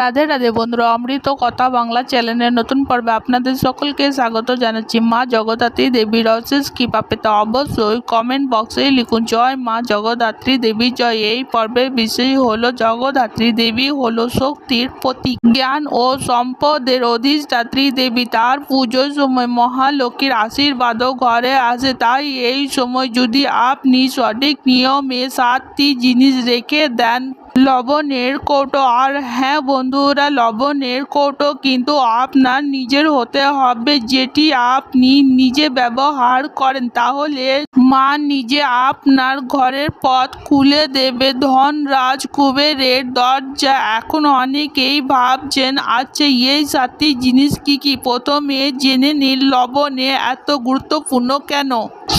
রাধে রাধে বন্ধুরা, অমৃত কথা বাংলা চ্যানেলের নতুন পর্বে আপনাদের সকলকে স্বাগত জানাচ্ছি। মা জগদ্ধাত্রী দেবীর অশেষ কৃপা পেতে অবশ্যই কমেন্ট বক্সে লিখুন, জয় মা জগদ্ধাত্রী দেবী, জয়। এই পর্বের বিষয় হলো জগদ্ধাত্রী দেবী হলো শক্তির প্রতীক। জ্ঞান ও সম্পদের অধিষ্ঠাত্রী দেবী, তার পুজোর সময় মহালক্ষ্মীর আশীর্বাদও ঘরে আসে। তাই এই সময় যদি আপনি সঠিক নিয়মে সাতটি জিনিস রেখে দেন লবণের কৌটো। আর হ্যাঁ বন্ধুরা, লবণের কৌটো কিন্তু আপনার নিজের হতে হবে, যেটি আপনি নিজে ব্যবহার করেন। তাহলে মা নিজে আপনার ঘরের পথ খুলে দেবে। ধন রাজ কুবেরের দরজা। এখন অনেকেই ভাবছেন আচ্ছা এই সাতটি জিনিস কি কি? প্রথমে জেনে নিন, লবণে এত গুরুত্বপূর্ণ কেন?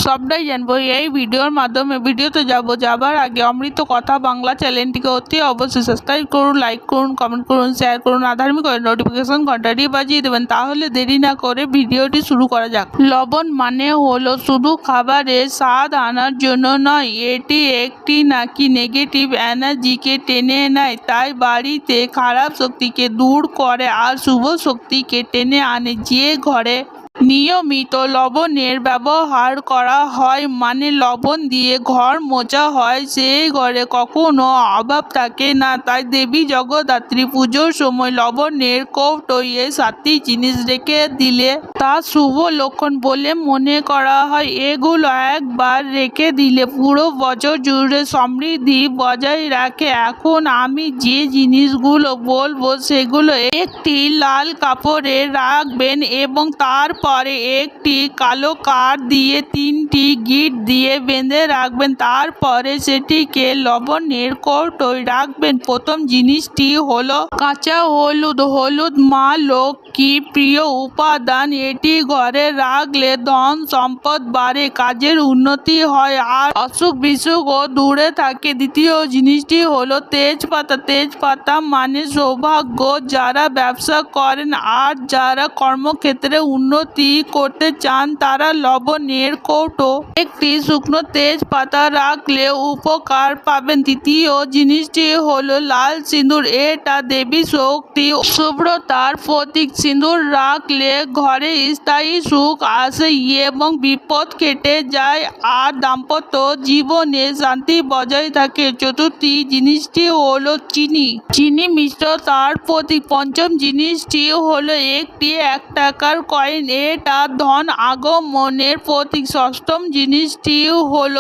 সবটাই জানব। এই ভিডিওর মাধ্যমে, ভিডিওতে যাব। যাবার আগে অমৃত কথা বাংলা চ্যানেলটিকে অতি অবশ্যই সাবস্ক্রাইব করুন লাইক করুন কমেন্ট করুন শেয়ার করুন, আধার্মিক নোটিফিকেশন ঘন্টাটি বাজিয়ে দেবেন। তাহলে দেরি না করে ভিডিওটি শুরু করা যাক। লবণ মানে হলো শুধু খাবারে স্বাদ আনার জন্য নয়, এটি একটি নাকি নেগেটিভ এনার্জিকে টেনে নেয়, তাই বাড়িতে খারাপ শক্তিকে দূর করে আর শুভ শক্তিকে টেনে আনে। যে ঘরে নিয়মিত লবণের ব্যবহার করা হয় মানে লবণ দিয়ে ঘর মোছা হয়। সেই ঘরে কখনো অভাব থাকে না, তাই দেবী জগদ্ধাত্রী পুজোর সময় লবণের কৌটোয় সাতটি জিনিস রেখে দিলে তা শুভ লক্ষণ বলে মনে করা হয়। এগুলো একবার রেখে দিলে পুরো বছর জুড়ে সমৃদ্ধি বজায় রাখে। এখন আমি যে জিনিসগুলো বলব সেগুলো একটি লাল কাপড়ে রাখবেন এবং তারপরে একটি কালো কাঠ দিয়ে তিনটি গিট দিয়ে বেঁধে রাখবেন। তারপরে সেটিকে লবণের কৌটোয় রাখবেন। প্রথম জিনিসটি হলো কাঁচা হলুদ। হলুদ মা লক্ষ্মী, প্রিয় উপাদান। এটি ঘরে রাখলে ধন সম্পদ বাড়ে, কাজের উন্নতি হয় আর অসুখ বিসুখও দূরে থাকে। দ্বিতীয় জিনিসটি হলো তেজপাতা। তেজপাতা মানে সৌভাগ্য। যারা ব্যবসা করেন আর যারা কর্মক্ষেত্রে উন্নতি করতে চান, তারা লবণের কৌটো, একটি শুকনো তেজপাতা রাখলে উপকার পাবেন। তৃতীয় জিনিসটি হলো লাল সিঁদুর। এটা দেবী শক্তি। শুভ্রতার প্রতীক। সিঁদুর রাখলে ঘরে স্থায়ী সুখ আসে এবং বিপদ কেটে যায় আর দাম্পত্য জীবনে শান্তি বজায় থাকে। চতুর্থী জিনিসটি হলো চিনি। চিনি মিশ্র তার প্রতীক। পঞ্চম জিনিসটি হলো একটি এক টাকার কয়েন এটা ধন আগমনের প্রতীক। ষষ্ঠম জিনিসটি হল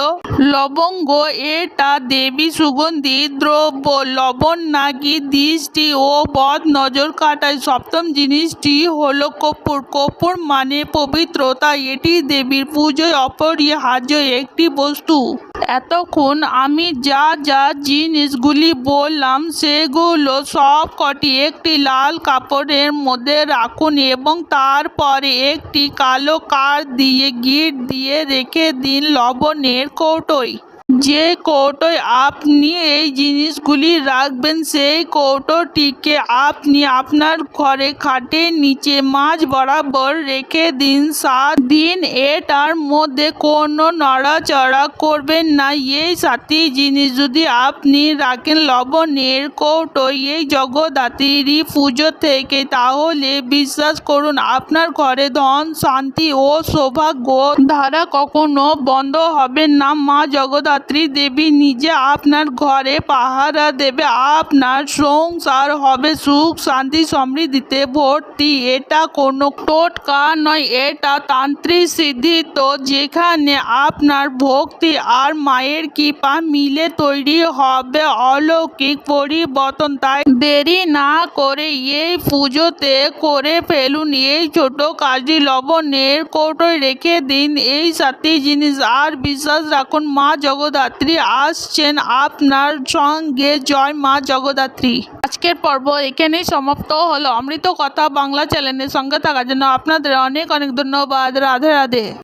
লবঙ্গ। এটা দেবী সুগন্ধি, দ্রব্য, লবণ নাকি দৃষ্টি ও বদ নজর কাটায়। সপ্তম জিনিসটি হল কর্পূর। কর্পূর মানে পবিত্রতা। এটি দেবীর পুজোয় অপরিহার্য একটি বস্তু। এতক্ষণ আমি যা যা জিনিসগুলি বললাম, সেগুলো সব কটি একটি লাল কাপড়ের মধ্যে রাখুন এবং তারপরে একটি কালো কার দিয়ে গিট দিয়ে রেখে দিন লবণের কৌটোয়। যে কৌটোয় আপনি এই জিনিসগুলি রাখবেন, সেই কৌটোটিকে আপনি আপনার ঘরে খাটের নিচে মাঝ বরাবর রেখে দিন, সাত দিন এটার মধ্যে কোনো নড়াচড়া করবেন না। এই সাতটি জিনিস যদি আপনি রাখেন, লবণের কৌটোয় এই জগদ্ধাত্রী পুজো থেকে, তাহলে বিশ্বাস করুন আপনার ঘরে ধন, শান্তি ও সৌভাগ্য ধারা কখনো বন্ধ হবে না। মা জগদ্ধাত্রী দেবী নিজে আপনার ঘরে পাহারা দেবে। আপনার সংসার হবে সুখ, শান্তি, সমৃদ্ধিতে ভর্তি। এটা কোনো টোটকা নয়, এটা তান্ত্রিক সিদ্ধিত যেখানে আপনার ভক্তি আর মায়ের কৃপা মিলে তৈরি হবে অলৌকিক পরিবর্তন। তাই দেরি না করে এই পুজোতে করে ফেলুন। এই ছোট কাজটি লবণের কৌটোয় রেখে দিন। এই সাতটি জিনিস আর বিশ্বাস রাখুন, মা জগদ্ধাত্রী আসছেন আপনার সঙ্গে। জয় মা জগদ্ধাত্রী। আজকের পর্ব এখানেই সমাপ্ত হলো। অমৃত কথা বাংলা চ্যানেলের সঙ্গে থাকার জন্য আপনাদের অনেক অনেক ধন্যবাদ। রাধে রাধে।